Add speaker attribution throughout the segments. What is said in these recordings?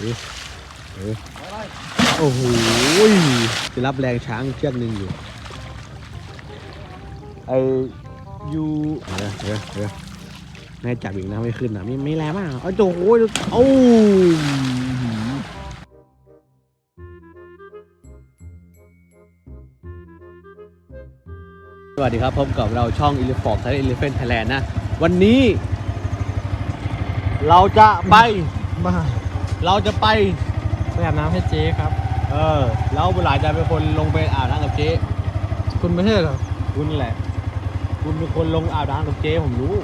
Speaker 1: เออเออโอ้โหจะรับแรงช้างเชือกหนึ่งอยู่ไอยูเออเออเออแม่จับอีกนะไม่ขึ้นอะไม่ไม่แรงมากเอ้ยโอ้โหโอ้สวัสดีครับพบกับเราช่อง e l e p h a n t Thailand Elephant Thailand นะ วันนี้ เราจะไป
Speaker 2: บ้า
Speaker 1: เราจะไป
Speaker 2: ไปอาบน้ำให้เจ๊ครับ
Speaker 1: เออ แล้วบุหลายจะเป็นคนลงไปอาบน้ำกับเจ๊
Speaker 2: คุณไม่ใช่เหรอ
Speaker 1: คุณแหละ คุณเป็นคนลงอาบน้ำกับเจ๊ผมรู้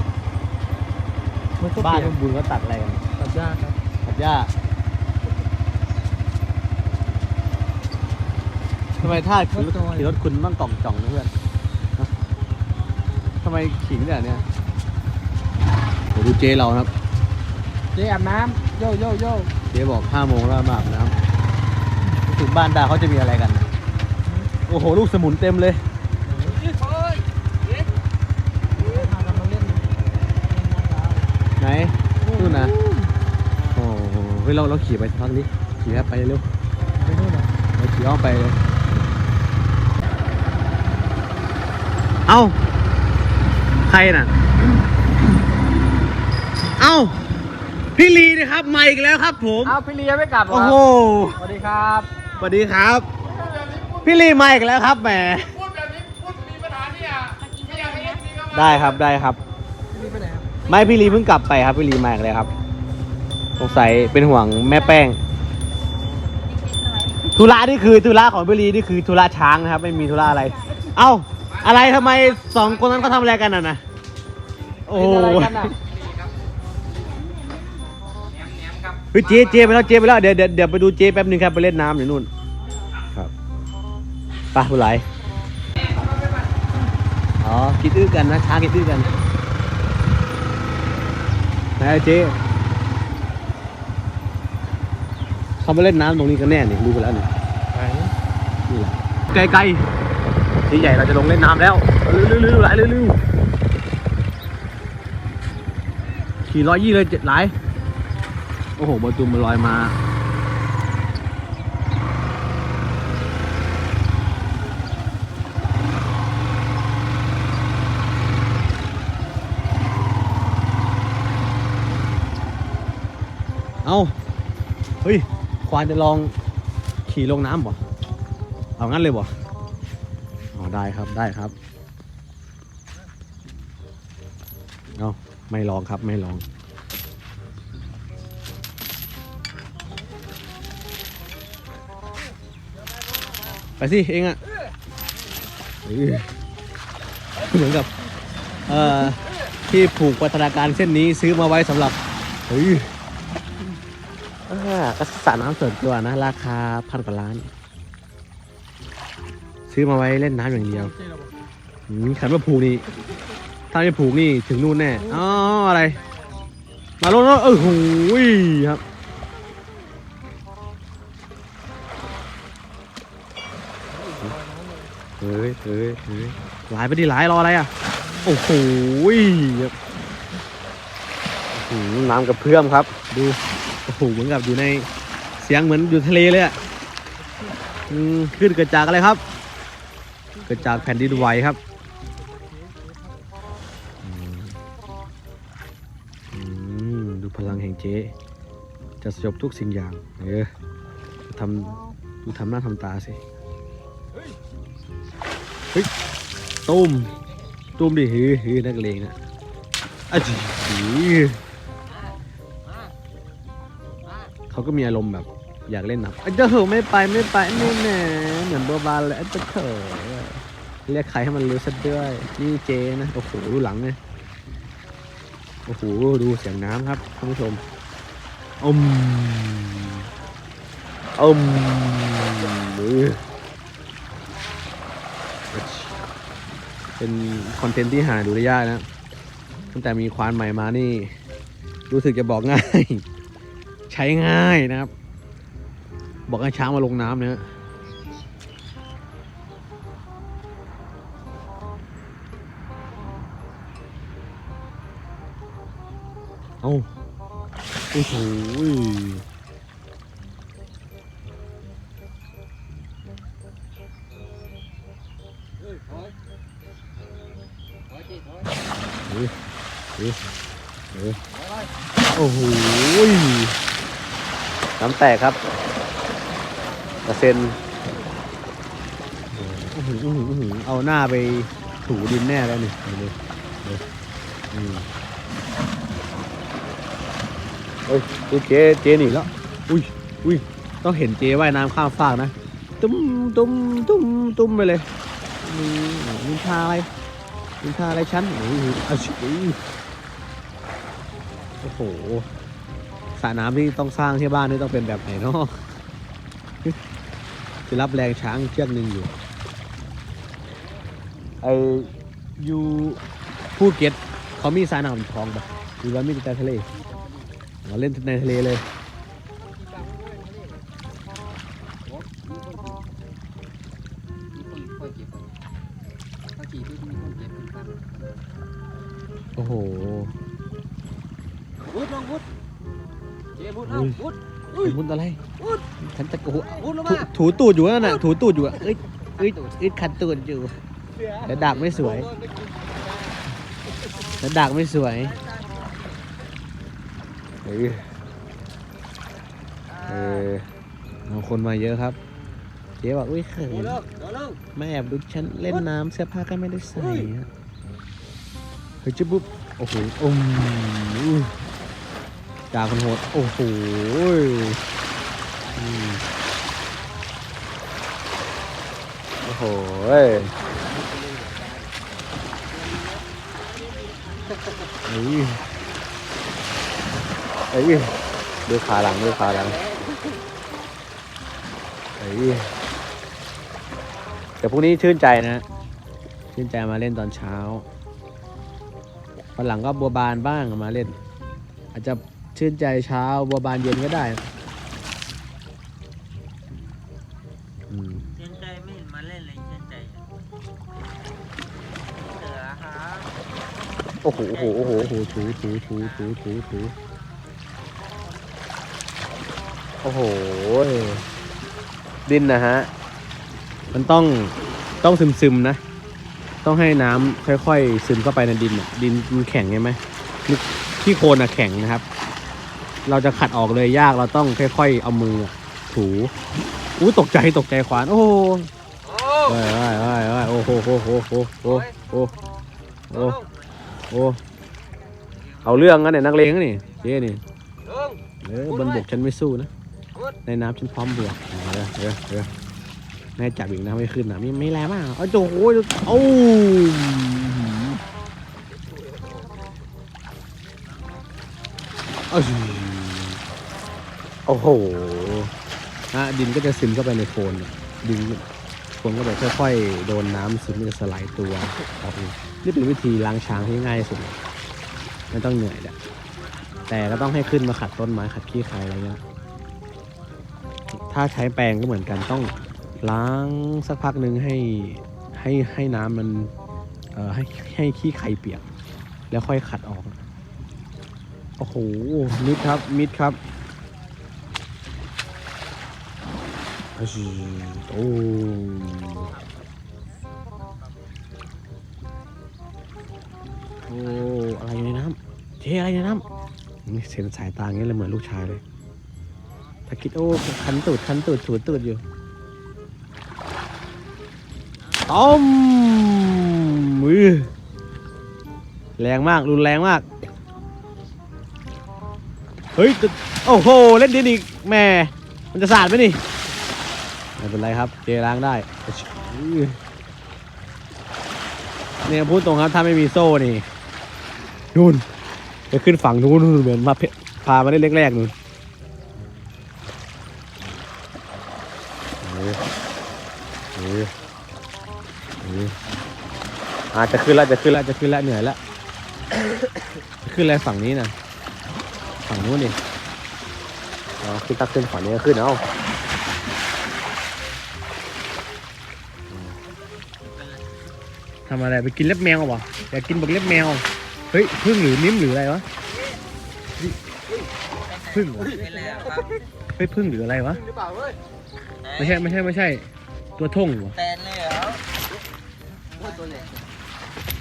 Speaker 2: มันก็
Speaker 1: บ้า
Speaker 2: เป
Speaker 1: น
Speaker 2: ลี่ยน
Speaker 1: คุณบุญก็ตัดอะไรกัน
Speaker 2: ตัดหญ้าครับ
Speaker 1: ตัดหญ้าทำไมท่าขี่รถขี่รถคุณต้องกล่องจ่องนะเพื่อนฮะทำไมขิงเนี่ยเนี่ยเดี๋ยวดูเจ๊เรานะครับ
Speaker 2: เจ๊อาบน้ำโย่โย่โย่
Speaker 1: เจ๊บอกห้าโมงแล้วมาอาบน้ำถึงบ้านดาเขาจะมีอะไรกัน โอ้โห ลูกสมุนเต็มเลย ไหนนู่นนะโอ้โหเฮ้ยเราเราขี่ไปสักพักนี้ขี่ครับไปเร็ว
Speaker 2: ไปนู่นเหรอ
Speaker 1: เราขี่อ้อมไปเลย เอ้า ใครน่ะ เอ้า พี่ลีนะครับมาอีกแล้วครับผม
Speaker 2: อ้าวพี่เลียไม่กลับเหรอ
Speaker 1: โอ้โห
Speaker 2: สวัสดีครับ
Speaker 1: สวัสดีครับ พี่ลีมาอีกแล้วครับแหม
Speaker 3: พูดแบบนี้พูดมีปัญหาเนี่ยไม่อยากให้เอฟซีเข้ามา
Speaker 1: ได้ครับได้ครับ
Speaker 2: พี่ลีไปไหนครับ
Speaker 1: ไม่พี่ลีเพิ่งกลับไปครับพี่ลีมาอีกแล้วครับสงสัยเป็นห่วงแม่แป้งธุระนี่คือธุระของพี่ลีนี่คือธุระช้างนะครับ ไม่มีธุระอะไร เอ้าอะไรทำไมสองคนนั้นเขาทำอะไรกันน่ะนะโอ้
Speaker 2: เป็นอะไรกันน่ะ
Speaker 1: ฮ้ยเจ๊เจ๊ไปแล้วเจ๊ไปแล้วเดี๋ยวเดี๋ยวเดี๋ยวไปดูเจ๊แป๊บนึงครับไปเล่นน้ำอยู่นู่น ครับไปผู้ไหลอ๋อกินอื้อกันนะช้างกินอื้อกันไหนอะเจ๊เขามาเล่นน้ำตรงนี้กันแน่นี่รู้ไปแล้วนี่
Speaker 2: ไหน
Speaker 1: นี่แหละไกลๆทีใหญ่เราจะลงเล่นน้ำแล้วเร็วๆๆไหลเร็วๆขี่ร้อยยี่เลยเจ็ดไหล โอ้โหบอลตูมมันลอยมาเอาเฮ้ย ควานจะลองขี่ลงน้ำบ่ เอางั้นเลยบ่อ๋อได้ครับได้ครับ เอาไม่ลองครับไม่ลอง ไปสิเองอะเออเหมือนกับเอ่อที่ผูกพัฒนาการเส้นนี้ซื้อมาไว้สำหรับเฮ้ยอ่ากระสระน้ำส่วนตัวนะ ราคาพันกว่าล้าน ซื้อมาไว้เล่นน้ำอย่างเดียว
Speaker 2: อื
Speaker 1: มขันว่าผูกนี่ถ้าไม่ผูกนี่ถึงนู่นแน่อ๋ออะไร มาลงแล้วเออโหยครับ ฮ้ยเฮ้ยเฮ้ยหลายไปดิหลายรออะไรอะ โอ้โหน้ำกระเพื่อมครับ ดู โอ้โห เหมือนกับอยู่ในเสียงเหมือนอยู่ทะเลเลยอะขึ้นเกิดจากอะไรครับ เกิดจากแผ่นดินไหวครับดูพลังแห่งเจ๊ จะสยบทุกสิ่งอย่าง เออทำดูทำหน้าทำตาสิ ฮ้ยตุ้มตุ้มดิฮือฮือนักเลงนะอะจีเขาก็มีอารมณ์แบบอยากเล่นน้ำอะเจ้าเหอไม่ไปไม่ไปไม่แหน่เหมือนบัวบานเลยอะเจ้าเถอเรียกใครให้มันรู้ซะด้วยนี่เจนะโอ้โหดูหลังเนี่ยโอ้โหดูเสียงน้ำครับท่านผู้ชมอมอมเอ เป็นคอนเทนต์ที่หาดูได้ยากนะตั้งแต่มีควานใหม่มานี่ รู้สึกจะบอกง่าย ใช้ง่ายนะครับ บอกให้ช้างมาลงน้ำเนี่ยเอาโอ้โหเฮ้ย โอ้โหน้ำแตกครับกระเซ็นเอาหน้าไปถูดินแน่แล้วนี่เฮ้ยเจเจหนีแล้ว อุ้ยอุ้ยต้องเห็นเจว่ายน้ำข้ามฟากนะ ตุ้มตุ้มตุ้มตุ้มไปเลยอืมนินทาอะไร นินทาอะไรฉันโอ้โหอ้าวอุ้ยโอ้โหสระน้ำที่ต้องสร้างที่บ้านนี่ต้องเป็นแบบไหนเนาะจะรับแรงช้างเชือกหนึ่งอยู่ ไออยู่ภูเก็ตเขามีสระน้ำคลองปะหรือว่ามีแต่ทะเลเราเล่นในทะเลเลย
Speaker 2: วุดลองวุดเจ๊วุดเอ้าวุด
Speaker 1: เป็นมุนอะไร
Speaker 2: วุด
Speaker 1: ฉันจะโอ้โห
Speaker 2: วุดลง
Speaker 1: ถู
Speaker 2: มา
Speaker 1: ถูตูดอยู่นั่นน่ะถูตูดอยู่อะเอ้ยเอ้ยเอ้ยขัดตูดอยู่แต่ดักไม่สวยแต่ดักไม่สวยเฮ้ยเออเอาคนมาเยอะครับ เจ๊บอกอุ้ยเขิน
Speaker 2: โดนเลิกโดนเลิก
Speaker 1: แม่แอบดูฉันเล่นน้ำเสื้อผ้าก็ไม่ได้ใส่อะเฮ้ยจุ๊บปุ๊บโอ้โหอืม อุ้ยจ่าคนโหด โอ้โหโอ้โหเอ้ยเฮ้ยเฮ้ยดูขาหลังดูขาหลังเฮ้ยเดี๋ยวพรุ่งนี้ชื่นใจนะ ชื่นใจมาเล่นตอนเช้าวันหลังก็บัวบานบ้างมาเล่น อาจจะ ชื่นใจเช้าบัวบานเย็นก็ได้อืม
Speaker 4: เชื่นใจไม่เห็นมาเล่นเลยเชื่นใจเสือครับ
Speaker 1: โอ้โหโอ้โหโอ้โหโอ้โหถูถูถูถูถูถูโอ้โหดินนะฮะ มันต้องต้องซึมซึมๆนะ ต้องให้น้ำค่อยๆซึมเข้าไปในดินอะดินมันแข็งใช่ไหมนี่ที่โคลนอะแข็งนะครับ เราจะขัดออกเลยยากเราต้องค่อยๆ เอามือถูอู้ตกใจตกใจขวาน โอ้โห
Speaker 2: โอ้
Speaker 1: เอ้ยเอ้ยเอ้ยเอ้ยโอ้โหโอ้โหโอ้โหโอ้โหโอ้โหเอาเรื่องงั้นเนี่ยนักเลงนะนี่เจ๊นี่เออบนบกฉันไม่สู้นะ ในน้ำฉันพร้อมบวกเอเออเออแม่จับอีกนะไม่ขึ้นนะไม่ไม่แรงมากเอาโอ้โหโอ้เอา โอ้โหอะดินก็จะซึมเข้าไปในโคนดินโคนก็แบบค่อยๆ โดนน้ำซึมมันจะสลายตัวออกนี่เป็นวิธีล้างช้างที่ง่ายสุดไม่ต้องเหนื่อยแหละแต่ก็ต้องให้ขึ้นมาขัดต้นไม้ขัดขี้ใครอะไรเงี้ยถ้าใช้แปรงก็เหมือนกันต้องล้างสักพักหนึ่งให้ให้ให้น้ำมันเอ่อให้ให้ขี้ไข่เปียก แล้วค่อยขัดออก โอ้โหมิดครับมิดครับอ้าว โอ้โอ้อะไรอยู่ในน้ำเจอะไรในน้ำนี่เส้นสายตาอย่างเงี้ยเลยเหมือนลูกชายเลยถ้าคิดโอ้คันตูดคันตูดถูตูดอยู่ต้มมือแรงมาก รุนแรงมาก เฮ้ย โอ้โห เล่นดินอีกแม่ มันจะสาดไหมนี่ ไม่เป็นไรครับ เจล้างได้เนี่ยพูดตรงครับถ้าไม่มีโซ่นี่นู่นไปขึ้นฝั่งนู้นนู่นเหมือนมาพามาได้แรกๆนู่นอาจะขึ้นแล้วจะขึ้นแล้วจะขึ้นแล้วเหนื่อยแล้วจะขึ้นแล้วฝั่งนี้นะฝั่งนู้นดิอ๋อขึ้นตักขึ้นฝั่งนี้ก็ขึ้นเอา ทำอะไรไปกินเล็บแมวเหรออยากกินบักเล็บแมว เฮ้ยพึ่งหรือมิ้มหรืออะไรวะนี่พึ่งเหรอ
Speaker 4: ไปแล้วครับ
Speaker 1: เฮ้ยพึ่งหรืออะไรวะ
Speaker 2: หรือเปล่าเว้ย
Speaker 1: ไม่ใช่ไม่ใช่ไม่ใช่ ตัวท่งเหรอ
Speaker 4: แตนเลยเหรอ
Speaker 2: โอ้ยตัวเล็ก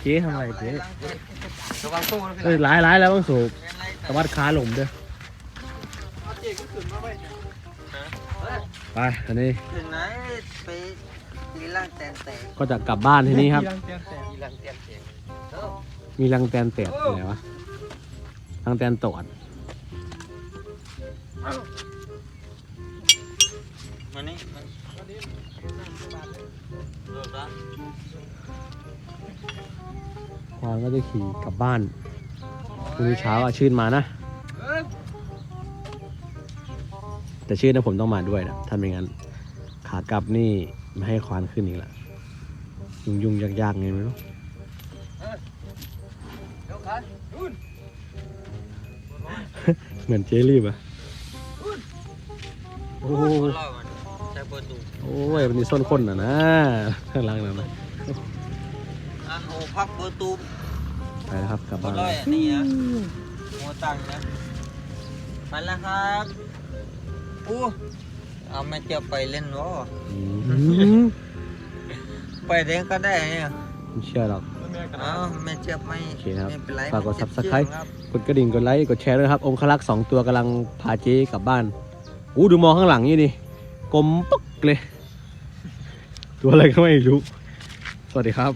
Speaker 1: เจ๊ทำอะไรเจ๊
Speaker 4: กำลังเก็บ
Speaker 2: ระวังโซ่นะพี่
Speaker 1: เอ้ยหลายหลายแล้วบ้างสูบ
Speaker 4: เป็นไร
Speaker 1: ตะวัดขาหลมเด้อ
Speaker 3: เอาเจ๊ก็ขึ้นมาไว้เนี่ย
Speaker 1: ไปอันนี้
Speaker 4: ถึงไหนไป ลีลาแตนแตก
Speaker 1: ก็จะกลับบ้านทีนี้ครับ
Speaker 3: มีรังแตนแตก
Speaker 2: มีรังเตรียมเสียงเออ
Speaker 1: มีรังแตนเตดอะไรวะรังแตนตอด
Speaker 4: มานี่มาเลิกละ
Speaker 1: ควานก็จะขี่กลับบ้านพรุ่งนี้เช้าอะชื่นมานะแต่ชื่นนะผมต้องมาด้วยนะถ้าไม่งั้นขากลับนี่ ไม่ให้ควานขึ้นอีกละยุ่งยุ่งยากยากๆไงไม่รู้
Speaker 2: เดี๋ยวกันนู่น
Speaker 1: เหมือนเจรีบอะโอ้โห
Speaker 4: รอดมันใช้เบอร์ดู
Speaker 1: โอ้ยมันนี่ส้นคนอะนะข้างล่างนั่นนะ
Speaker 4: อะโอ้พักเบอร์ตูม
Speaker 1: ไปแล้วครับกลับ
Speaker 4: ก็
Speaker 1: บ้าน
Speaker 4: ร้อยอันนี้นะโมตังนะมาแล้วครับอู้ เอาแม่เจียวไปเล่นวะ
Speaker 1: อืม
Speaker 4: ไปเล่นก็ได้เนี่ย
Speaker 1: ไม่เชื่อหรอก
Speaker 4: เอาแม่เจียวไม่
Speaker 1: โอเคครับ
Speaker 4: ไม่เป็นไร
Speaker 1: ฝากกด
Speaker 4: แม่เจี๊ยบ
Speaker 1: Subscribe
Speaker 4: เชื่อครับ
Speaker 1: กดกระดิ่งกดไลค์กดแชร์ด้วยครับ องคลักษ์สองตัวกำลังพาเจ๊กลับบ้านอู้ดูมองข้างหลังนี่ดิกลมปึ๊กเลย ตัวอะไรก็ไม่รู้ สวัสดีครับ